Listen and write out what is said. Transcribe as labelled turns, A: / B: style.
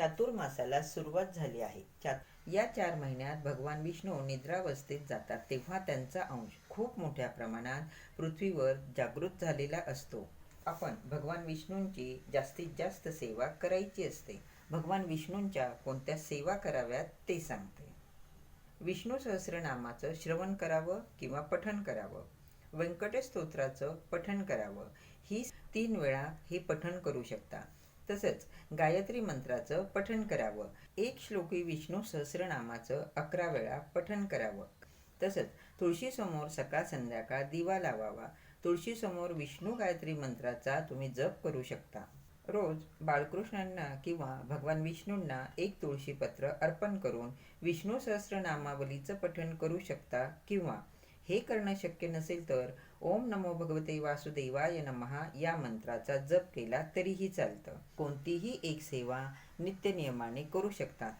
A: चातुर्मासाला सुरुवात झाली आहे. चा या चार महिन्यात भगवान विष्णू निद्रावस्थेत जातात तेव्हा त्यांचा अंश खूप मोठ्या प्रमाणात पृथ्वीवर जागृत झालेला असतो. आपण भगवान विष्णूंची जास्तीत जास्त सेवा करायची असते. भगवान विष्णूंच्या कोणत्या सेवा कराव्यात ते सांगते. विष्णू सहस्रनामाचं श्रवण करावं किंवा पठण करावं? व्यंकटेश स्तोत्राचं पठण करावं? ही तीन वेळा हे पठण करू शकता. तसंच गायत्री मंत्राचं पठण करावं. एक श्लोकी विष्णू सहस्रनामाचं अकरा वेळा पठण करावं. तसंच तुळशीसमोर सकाळ संध्याकाळ दिवा लावावा. तुळशीसमोर विष्णू गायत्री मंत्राचा तुम्ही जप करू शकता. रोज बाळकृष्णांना किंवा भगवान विष्णूंना एक तुळशीपत्र अर्पण करून विष्णू सहस्रनामावलीचं पठण करू शकता किंवा हे करणं शक्य नसेल तर ओम नमो भगवते वासुदेवाय नमहा या मंत्राचा जप केला तरीही चालतं. कोणतीही एक सेवा नित्यनियमाने करू शकतात